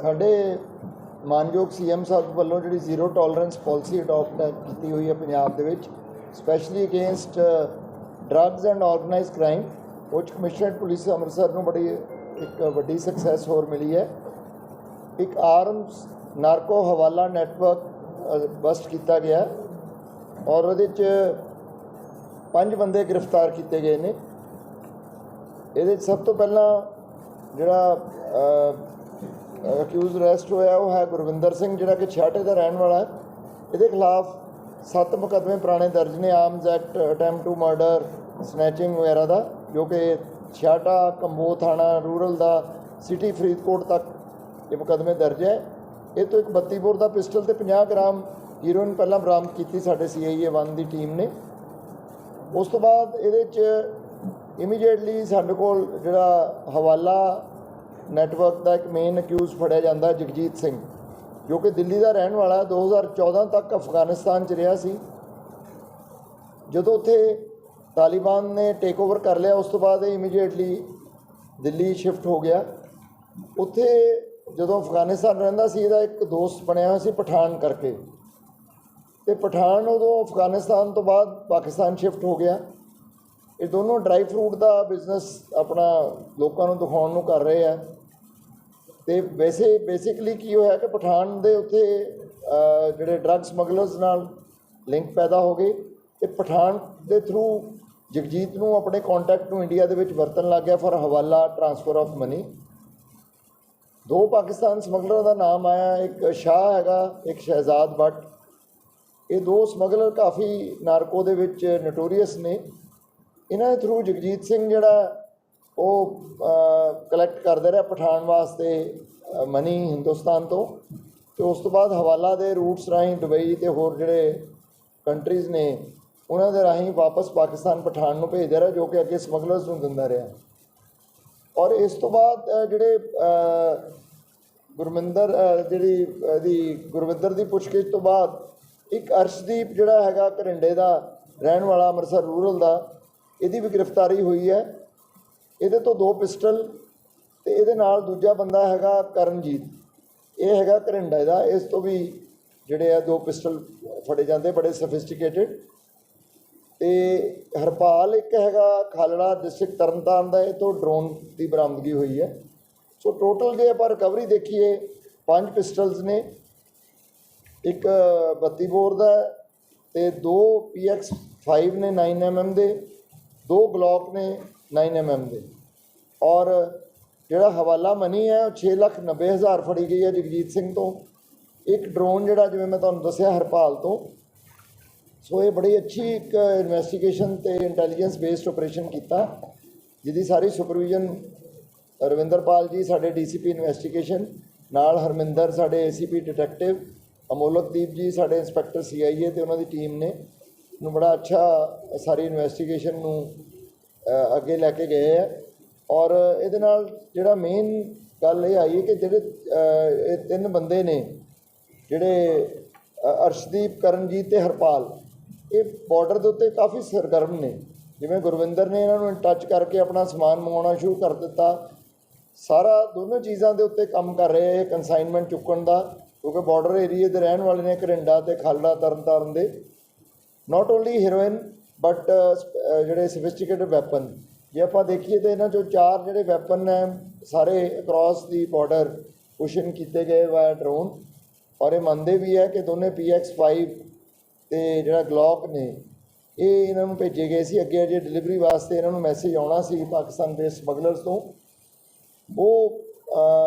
ਸਾਡੇ ਮਾਨਯੋਗ ਸੀਐਮ ਸਾਹਿਬ ਵੱਲੋਂ ਜਿਹੜੀ ਜ਼ੀਰੋ ਟੋਲਰੈਂਸ ਪਾਲਿਸੀ ਅਡਾਪਟ ਕੀਤੀ ਹੋਈ ਹੈ ਪੰਜਾਬ ਦੇ ਵਿੱਚ specially against drugs and organised crime ਉਹ 'ਚ ਕਮਿਸ਼ਨਰਡ ਪੁਲਿਸ ਅੰਮ੍ਰਿਤਸਰ ਨੂੰ ਬੜੀ ਇੱਕ ਵੱਡੀ ਸਕਸੈਸ ਹੋਰ ਮਿਲੀ ਹੈ। ਇੱਕ arms narco hawala network bust ਕੀਤਾ ਗਿਆ ਔਰ ਉਹਦੇ 'ਚ ਪੰਜ ਬੰਦੇ ਗ੍ਰਿਫਤਾਰ ਕੀਤੇ ਗਏ ਨੇ। ਇਹਦੇ 'ਚ ਸਭ ਤੋਂ ਪਹਿਲਾਂ ਜਿਹੜਾ ਅਕਿਊਜ਼ ਅਰੈਸਟ ਹੋਇਆ ਉਹ ਹੈ ਗੁਰਵਿੰਦਰ ਸਿੰਘ, ਜਿਹੜਾ ਕਿ ਛਾਟੇ ਦਾ ਰਹਿਣ ਵਾਲਾ ਹੈ। ਇਹਦੇ ਖਿਲਾਫ ਸੱਤ ਮੁਕੱਦਮੇ ਪੁਰਾਣੇ ਦਰਜ ਨੇ arms act attempt to murder snatching ਵਗੈਰਾ ਦਾ, ਜੋ ਕਿ ਛਾਟਾ ਕੰਬੋ ਥਾਣਾ ਰੂਰਲ ਦਾ ਸਿਟੀ ਫਰੀਦਕੋਟ ਤੱਕ ਇਹ ਮੁਕੱਦਮੇ ਦਰਜ ਹੈ। ਇਹ ਤੋਂ ਇੱਕ 32 ਬੋਰ ਦਾ ਪਿਸਟਲ ਤੇ 50 ਗ੍ਰਾਮ ਹੀਰੋਇਨ ਪਹਿਲਾਂ ਬਰਾਮਦ ਕੀਤੀ ਸਾਡੇ ਸੀਆਈਏ 1 ਦੀ ਟੀਮ ਨੇ। ਉਸ ਤੋਂ ਬਾਅਦ ਇਹਦੇ ਚ ਇਮੀਡੀਏਟਲੀ ਸਾਡੇ ਕੋਲ ਜਿਹੜਾ ਹਵਾਲਾ ਨੈਟਵਰਕ ਦਾ ਇੱਕ ਮੇਨ ਅਕਿਊਜ਼ ਫੜਿਆ ਜਾਂਦਾ ਜਗਜੀਤ ਸਿੰਘ, ਜੋ ਕਿ ਦਿੱਲੀ ਦਾ ਰਹਿਣ ਵਾਲਾ ਹੈ 2014 ਤੱਕ ਅਫਗਾਨਿਸਤਾਨ ਚ ਰਿਹਾ ਸੀ। ਜਦੋਂ ਉੱਥੇ ਤਾਲਿਬਾਨ ਨੇ ਟੇਕ ਓਵਰ ਕਰ ਲਿਆ, ਉਸ ਤੋਂ ਬਾਅਦ ਇਹ ਇਮੀਡੀਏਟਲੀ ਦਿੱਲੀ ਸ਼ਿਫਟ ਹੋ ਗਿਆ। ਉੱਥੇ ਜਦੋਂ ਅਫਗਾਨਿਸਤਾਨ ਰਹਿੰਦਾ ਸੀ, ਇਹਦਾ ਇੱਕ ਦੋਸਤ ਬਣਿਆ ਹੋਇਆ ਸੀ ਪਠਾਨ ਕਰਕੇ। ਤੇ ਪਠਾਨ ਉਦੋਂ ਅਫਗਾਨਿਸਤਾਨ ਤੋਂ ਬਾਅਦ ਪਾਕਿਸਤਾਨ ਸ਼ਿਫਟ ਹੋ ਗਿਆ। ਇਹ ਦੋਨੋਂ ਡਰਾਈ ਫਰੂਟ ਦਾ ਬਿਜ਼ਨਸ ਆਪਣਾ ਲੋਕਾਂ ਨੂੰ ਦਿਖਾਉਣ ਨੂੰ ਕਰ ਰਹੇ ਆ। ਤੇ ਵੈਸੇ ਬੇਸਿਕਲੀ ਕੀ ਹੋਇਆ ਕਿ ਪਠਾਨ ਦੇ ਉੱਥੇ ਜਿਹੜੇ ਡਰੱਗ ਸਮਗਲਰਸ ਨਾਲ ਲਿੰਕ ਪੈਦਾ ਹੋ ਗਏ ਤੇ ਪਠਾਨ ਦੇ ਥਰੂ ਜਗਜੀਤ ਨੂੰ ਆਪਣੇ ਕੰਟੈਕਟ ਨੂੰ ਇੰਡੀਆ ਦੇ ਵਿੱਚ ਵਰਤਣ ਲੱਗ ਗਿਆ ਫॉर ਹਵਾਲਾ ਟ੍ਰਾਂਸਫਰ ਆਫ ਮਨੀ ਦੋ ਪਾਕਿਸਤਾਨ ਸਮਗਲਰਾਂ ਦਾ ਨਾਮ ਆਇਆ, ਇੱਕ ਸ਼ਾਹ ਹੈਗਾ, ਇੱਕ ਸ਼ਹਿਜ਼ਾਦ ਭੱਟ। ਇਹ ਦੋ ਸਮਗਲਰ ਕਾਫੀ ਨਾਰਕੋ ਦੇ ਵਿੱਚ ਨਟੋਰੀਅਸ ਨੇ। ਇਹਨਾਂ ਦੇ ਥਰੂ ਜਗਜੀਤ ਸਿੰਘ ਜਿਹੜਾ ਉਹ ਕਲੈਕਟ ਕਰਦੇ ਰਿਹਾ ਪਠਾਨ ਵਾਸਤੇ ਮਨੀ ਹਿੰਦੁਸਤਾਨ ਤੋਂ। ਤੇ ਉਸ ਤੋਂ ਬਾਅਦ ਹਵਾਲਾ ਦੇ ਰੂਟਸ ਰਾਹੀਂ ਦੁਬਈ ਤੇ ਹੋਰ ਜਿਹੜੇ ਕੰਟਰੀਜ਼ ਨੇ, ਉਹਨਾਂ ਦੇ ਰਾਹੀਂ ਵਾਪਸ ਪਾਕਿਸਤਾਨ ਪਠਾਨ ਨੂੰ ਭੇਜਦਾ ਰਿਹਾ, ਜੋ ਕਿ ਅੱਗੇ ਸਮਗਲਰਸ ਨੂੰ ਦਿੰਦਾ ਰਿਹਾ। ਔਰ ਇਸ ਤੋਂ ਬਾਅਦ ਜਿਹੜੇ ਗੁਰਮਿੰਦਰ ਜਿਹੜੀ ਇਹਦੀ ਗੁਰਵਿੰਦਰ ਦੀ ਪੁੱਛਗਿੱਛ ਤੋਂ ਬਾਅਦ, ਇੱਕ ਅਰਸ਼ਦੀਪ ਜਿਹੜਾ ਹੈਗਾ ਘਰਿੰਡੇ ਦਾ, ਰਹਿਣ ਵਾਲਾ ਅੰਮ੍ਰਿਤਸਰ ਰੂਰਲ ਦਾ, ਇਹਦੀ ਵੀ ਗ੍ਰਿਫਤਾਰੀ ਹੋਈ ਹੈ। ਇਹਦੇ ਤੋਂ ਦੋ ਪਿਸਟਲ ਤੇ ਇਹਦੇ ਨਾਲ ਦੂਜਾ ਬੰਦਾ ਹੈਗਾ ਕਰਨਜੀਤ। ਇਹ ਹੈਗਾ ਘਰਿੰਡੇ ਦਾ ਇਸ ਤੋਂ ਵੀ ਜਿਹੜੇ ਆ ਦੋ ਪਿਸਟਲ ਫੜੇ ਜਾਂਦੇ, ਬੜੇ ਸਫਿਸਟੀਕੇਟਿਡ ਤੇ ਹਰਪਾਲ ਇੱਕ ਹੈਗਾ ਖਾਲੜਾ ਡਿਸਟ੍ਰਿਕਟ ਤਰਨਤਾਰਨ ਦਾ। ਇਹ ਤੋਂ ਡਰੋਨ ਦੀ ਬਰਾਮਦਗੀ ਹੋਈ ਹੈ। ਸੋ ਟੋਟਲ ਜੇ ਆਪਾਂ ਰਿਕਵਰੀ ਦੇਖੀਏ, ਪੰਜ ਪਿਸਟਲਸ ਨੇ। ਇੱਕ 32 ਬੋਰ ਦਾ ਹੈ ਤੇ ਦੋ PX5 ਨੇ 9mm ਦੇ। ਦੋ ਗਲੌਕ ਨੇ। 9mm ਦੇ। ਔਰ ਜਿਹੜਾ ਹਵਾਲਾ ਮਨੀ ਹੈ, ਉਹ 690000 ਫੜੀ ਗਈ ਹੈ ਜਗਜੀਤ ਸਿੰਘ ਤੋਂ। ਇੱਕ ਡਰੋਨ ਜਿਹੜਾ ਜਿਵੇਂ ਮੈਂ ਤੁਹਾਨੂੰ ਦੱਸਿਆ ਹਰਪਾਲ ਤੋਂ। ਸੋ ਇਹ ਬੜੀ ਅੱਛੀ ਇੱਕ ਇਨਵੈਸਟੀਗੇਸ਼ਨ ਤੇ ਇੰਟੈਲੀਜੈਂਸ ਬੇਸਡ ਆਪਰੇਸ਼ਨ ਕੀਤਾ। ਜਿਹਦੀ ਸਾਰੀ ਸੁਪਰਵੀਜ਼ਨ ਰਵਿੰਦਰਪਾਲ ਜੀ, ਸਾਡੇ ਡੀਸੀਪੀ ਇਨਵੈਸਟੀਗੇਸ਼ਨ ਨਾਲ ਹਰਮਿੰਦਰ, ਸਾਡੇ ਏਸੀਪੀ ਡਿਟੈਕਟਿਵ ਅਮੋਲਕਦੀਪ ਜੀ, ਸਾਡੇ ਇੰਸਪੈਕਟਰ ਸੀਆਈਏ ਤੇ ਉਹਨਾਂ ਦੀ ਟੀਮ ਨੇ। ਨੂੰ ਬੜਾ ਅੱਛਾ ਸਾਰੀ ਇਨਵੈਸਟੀਗੇਸ਼ਨ ਨੂੰ ਅੱਗੇ ਲੈ ਕੇ ਗਏ ਹੈ ਔਰ ਇਹਦੇ ਨਾਲ ਜਿਹੜਾ ਮੇਨ ਗੱਲ ਇਹ ਆਈ ਹੈ ਕਿ ਜਿਹੜੇ ਇਹ ਤਿੰਨ ਬੰਦੇ ਨੇ, ਜਿਹੜੇ ਅਰਸ਼ਦੀਪ, ਕਰਨਜੀਤ ਤੇ ਹਰਪਾਲ, ਇਹ ਬਾਰਡਰ ਦੇ ਉੱਤੇ ਕਾਫੀ ਸਰਗਰਮ ਨੇ। ਜਿਵੇਂ ਗੁਰਵਿੰਦਰ ਨੇ ਇਹਨਾਂ ਨੂੰ ਟੱਚ ਕਰਕੇ ਆਪਣਾ ਸਮਾਨ ਮੰਗਵਾਉਣਾ ਸ਼ੁਰੂ ਕਰ ਦਿੱਤਾ। ਸਾਰਾ ਦੋਨੋਂ ਚੀਜ਼ਾਂ ਦੇ ਉੱਤੇ ਕੰਮ ਕਰ ਰਹੇ ਇਹ ਕਨਸਾਈਨਮੈਂਟ ਚੁੱਕਣ ਦਾ, ਕਿਉਂਕਿ ਬਾਰਡਰ ਏਰੀਏ ਦੇ ਰਹਿਣ ਵਾਲੇ ਨੇ ਕਰਿੰਡਾ ਤੇ ਖਾਲੜਾ ਤਰਨਤਾਰਨ ਦੇ। Not only heroin but uh, uh, ਜਿਹੜੇ ਸਫਿਸਟੀਕੇਟਡ ਵੈਪਨ ਜੇ ਆਪਾਂ ਦੇਖੀਏ ਤਾਂ ਇਹਨਾਂ ਚੋਂ ਚਾਰ ਜਿਹੜੇ ਵੈਪਨ ਨੇ, ਸਾਰੇ ਅਕ੍ਰੋਸ ਦੀ ਬਾਰਡਰ ਪੁਸ਼ਨ ਕੀਤੇ ਗਏ ਵਾ ਡਰੋਨ ਔਰ ਇਹ ਮੰਨਦੇ ਵੀ ਹੈ ਕਿ ਦੋਨੇ PX5 ਤੇ ਜਿਹੜਾ ਗਲੌਕ ਨੇ, ਇਹ ਇਹਨਾਂ ਨੂੰ ਭੇਜੇ ਗਏ ਸੀ। ਅੱਗੇ ਅਜੇ ਡਿਲੀਵਰੀ ਵਾਸਤੇ ਇਹਨਾਂ ਨੂੰ ਮੈਸੇਜ ਆਉਣਾ ਸੀ ਪਾਕਿਸਤਾਨ ਦੇ ਸਮਗਲਰਸ ਤੋਂ। ਉਹ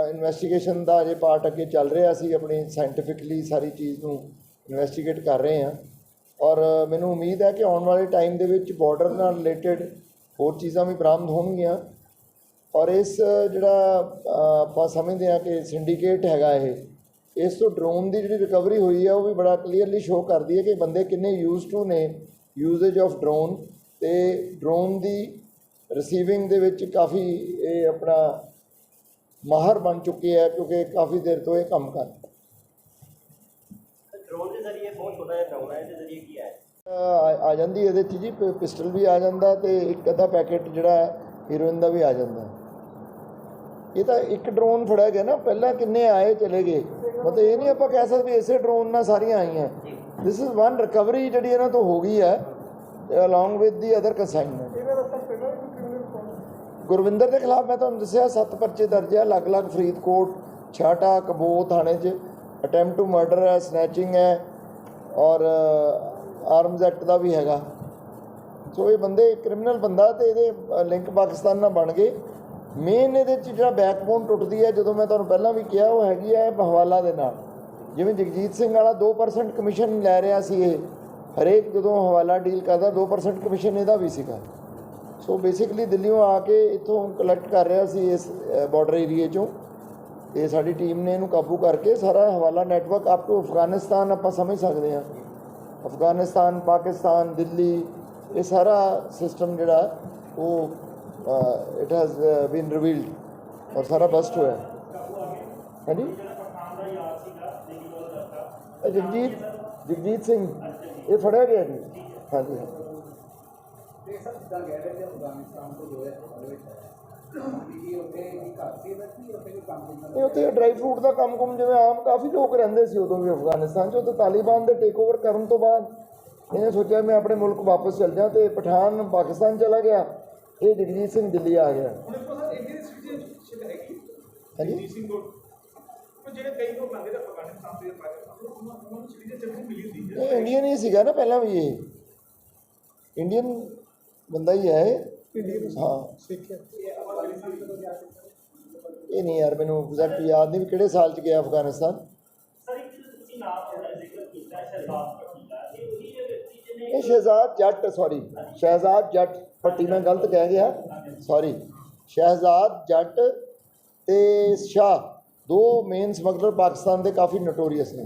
ਇਨਵੈਸਟੀਗੇਸ਼ਨ ਦਾ ਅਜੇ ਪਾਰਟ ਅੱਗੇ ਚੱਲ ਰਿਹਾ ਸੀ। ਆਪਣੀ ਸਾਇੰਟੀਫਿਕਲੀ ਸਾਰੀ ਚੀਜ਼ ਨੂੰ ਇਨਵੈਸਟੀਗੇਟ ਕਰ ਰਹੇ ਹਾਂ ਔਰ ਮੈਨੂੰ ਉਮੀਦ ਹੈ ਕਿ ਆਉਣ ਵਾਲੇ ਟਾਈਮ ਦੇ ਵਿੱਚ ਬਾਰਡਰ ਨਾਲ ਰਿਲੇਟਡ ਹੋਰ ਚੀਜ਼ਾਂ ਵੀ ਬਰਾਮਦ ਹੋਣਗੀਆਂ। ਔਰ ਇਸ ਜਿਹੜਾ ਆਪਾਂ ਸਮਝਦੇ ਹਾਂ ਕਿ ਸਿੰਡੀਕੇਟ ਹੈਗਾ ਇਹ, ਇਸ ਤੋਂ ਡਰੋਨ ਦੀ ਜਿਹੜੀ ਰਿਕਵਰੀ ਹੋਈ ਹੈ ਉਹ ਵੀ ਬੜਾ ਕਲੀਅਰਲੀ ਸ਼ੋਅ ਕਰਦੀ ਹੈ ਕਿ ਬੰਦੇ ਕਿੰਨੇ ਯੂਜ਼ ਟੂ ਨੇ ਯੂਜ਼ੇਜ ਆਫ ਡਰੋਨ ਤੇ ਡਰੋਨ ਦੀ ਰਿਸੀਵਿੰਗ ਦੇ ਵਿੱਚ ਕਾਫੀ ਇਹ ਆਪਣਾ ਮਾਹਰ ਬਣ ਚੁੱਕੇ ਹੈ, ਕਿਉਂਕਿ ਕਾਫੀ ਦੇਰ ਤੋਂ ਇਹ ਕੰਮ ਕਰ ਡਰੋਨ ਦੇ ਜ਼ਰੀਏ ਬਹੁਤ ਛੋਟਾ ਜਿਹਾ ਡਰੋਨ ਹੈ ਇਹਦੇ ਜ਼ਰੀਏ ਕੀ ਹੈ? ਆ ਆ ਜਾਂਦੀ ਇਹਦੇ 'ਚ ਜੀ ਪ- ਪਿਸਟਲ ਵੀ ਆ ਜਾਂਦਾ ਤੇ ਇੱਕ ਅੱਧਾ ਪੈਕੇਟ ਜਿਹੜਾ ਹੈ ਹੀਰੋਇਨ ਦਾ ਵੀ ਆ ਜਾਂਦਾ। ਇਹ ਤਾਂ ਇੱਕ ਡਰੋਨ ਫੜਿਆ ਗਿਆ ਨਾ ਪਹਿਲਾਂ ਕਿੰਨੇ ਆਏ ਚਲੇ ਗਏ। ਮਤਲਬ ਇਹ ਨਹੀਂ ਆਪਾਂ ਕਹਿ ਸਕਦੇ ਵੀ ਇਸੇ ਡਰੋਨ ਨਾਲ ਸਾਰੀਆਂ ਆਈਆਂ। ਦਿਸ ਇਜ਼ ਵਨ ਰਿਕਵਰੀ ਜਿਹੜੀ ਇਹਨਾਂ ਤੋਂ ਹੋ ਗਈ ਹੈ along with the other consignment Gurvinder ਦੇ ਖਿਲਾਫ ਮੈਂ ਤੁਹਾਨੂੰ ਦੱਸਿਆ ਸੱਤ ਪਰਚੇ ਦਰਜ ਹੈ ਅਲੱਗ-ਅਲੱਗ ਫਰੀਦਕੋਟ ਛਾਟਾ ਕਬੋ ਥਾਣੇ 'ਚ। ਅਟੈਂਪਟ ਟੂ ਮਰਡਰ ਹੈ ਸਨੈਚਿੰਗ ਹੈ ਔਰ ਆਰਮਜ਼ ਐਕਟ ਦਾ ਵੀ ਹੈਗਾ। ਸੋ ਇਹ ਬੰਦੇ ਕ੍ਰਿਮੀਨਲ ਬੰਦਾ ਤੇ ਇਹਦੇ ਲਿੰਕ ਪਾਕਿਸਤਾਨ ਨਾਲ ਬਣ ਗਏ। ਮੇਨ ਇਹਦੇ 'ਚ ਜਿਹੜਾ ਬੈਕਬੋਨ ਟੁੱਟਦੀ ਹੈ, ਜਦੋਂ ਮੈਂ ਤੁਹਾਨੂੰ ਪਹਿਲਾਂ ਵੀ ਕਿਹਾ, ਉਹ ਹੈਗੀ ਹੈ ਹਵਾਲਾ ਦੇ ਨਾਲ। ਜਿਵੇਂ ਜਗਜੀਤ ਸਿੰਘ ਵਾਲਾ 2% ਕਮਿਸ਼ਨ ਲੈ ਰਿਹਾ ਸੀ ਇਹ। ਹਰੇਕ ਜਦੋਂ ਹਵਾਲਾ ਡੀਲ ਕਰਦਾ 2% ਕਮਿਸ਼ਨ ਇਹਦਾ ਵੀ ਸੀਗਾ। ਸੋ ਬੇਸਿਕਲੀ ਦਿੱਲੀੋਂ ਆ ਕੇ ਇੱਥੋਂ ਕਲੈਕਟ ਕਰ ਰਿਹਾ ਸੀ ਇਸ ਬਾਰਡਰ ਏਰੀਏ ਚੋਂ। ਤੇ ਸਾਡੀ ਟੀਮ ਨੇ ਇਹਨੂੰ ਕਾਬੂ ਕਰਕੇ ਸਾਰਾ ਹਵਾਲਾ ਨੈਟਵਰਕ ਅਪ ਟੂ ਅਫਗਾਨਿਸਤਾਨ ਆਪਾਂ ਸਮਝ ਸਕਦੇ ਹਾਂ। ਅਫਗਾਨਿਸਤਾਨ, ਪਾਕਿਸਤਾਨ, ਦਿੱਲੀ, ਇਹ ਸਾਰਾ ਸਿਸਟਮ ਜਿਹੜਾ, ਉਹ ਇਟ ਹੈਜ਼ ਬੀਨ ਰਿਵੀਲਡ ਔਰ ਸਾਰਾ ਬਸਟ ਹੋਇਆ। ਹਾਂਜੀ? ਇਹ ਜਗਜੀਤ ਜਗਜੀਤ ਸਿੰਘ, ਇਹ ਫੜਿਆ ਗਿਆ ਜੀ? ਹਾਂਜੀ ਤੇ ਸਭ ਜਿੱਦਾਂ ਕਹਿ ਰਹੇ ਨੇ ਅਫਗਾਨਿਸਤਾਨ ਤੋਂ ਜੋ ਹੈ ਹਾਲ ਵਿੱਚ ਵੀ ਉੱਥੇ ਘਰ ਸੀ, ਇਹਦਾ ਕੀ ਇਹ ਉੱਥੇ ਡਰਾਈ ਫਰੂਟ ਦਾ ਕੰਮ ਕੁਮ ਜਿਵੇਂ ਆਮ ਕਾਫੀ ਲੋਕ ਰਹਿੰਦੇ ਸੀ ਉਦੋਂ ਵੀ ਅਫਗਾਨਿਸਤਾਨ 'ਚ ਉੱਥੇ ਤਾਲਿਬਾਨ ਦੇ ਟੇਕ ਓਵਰ ਕਰਨ ਤੋਂ ਬਾਅਦ ਇਹਨੇ ਸੋਚਿਆ ਮੈਂ ਆਪਣੇ ਮੁਲਕ ਵਾਪਸ ਚਲ ਜਾ ਤੇ ਪਠਾਨ ਪਾਕਿਸਤਾਨ ਚਲਾ ਗਿਆ ਇਹ ਜਗਜੀਤ ਸਿੰਘ ਦਿੱਲੀ ਆ ਗਿਆ। ਤੋਂ ਇੰਡੀਅਨ ਹਾਂਜੀ? ਤੋਂ ਤੋਂ ਹੈ। ਇਹ ਇੰਡੀਅਨ ਹੀ ਸੀਗਾ ਨਾ ਪਹਿਲਾਂ ਵੀ ਇਹ। ਇੰਡੀਅਨ ਬੰਦਾ ਹੀ ਹੈ ਹਾਂ। ਸਿੱਖ ਇਹ ਅਫਗਾਨਿਸਤਾਨ ਤੋਂ ਜਾ ਕੇ ਇਹ ਨਹੀਂ ਯਾਰ, ਮੈਨੂੰ ਐਗਜ਼ੈਕਟ ਯਾਦ ਨਹੀਂ ਵੀ ਕਿਹੜੇ ਸਾਲ 'ਚ ਗਿਆ ਅਫਗਾਨਿਸਤਾਨ। ਸ਼ਹਿਜ਼ਾਦ ਇਹ ਸ਼ਹਿਜ਼ਾਦ ਜੱਟ ਸੌਰੀ ਸ਼ਹਿਜ਼ਾਦ ਜੱਟ ਪੱਟੀ ਮੈਂ ਗਲਤ ਕਹਿ ਗਿਆ ਸੌਰੀ ਸ਼ਹਿਜ਼ਾਦ ਜੱਟ ਤੇ ਸ਼ਾਹ, ਦੋ ਮੇਨ ਸਮਗਲਰ ਪਾਕਿਸਤਾਨ ਦੇ ਕਾਫੀ ਨੋਟੋਰੀਅਸ ਨੇ।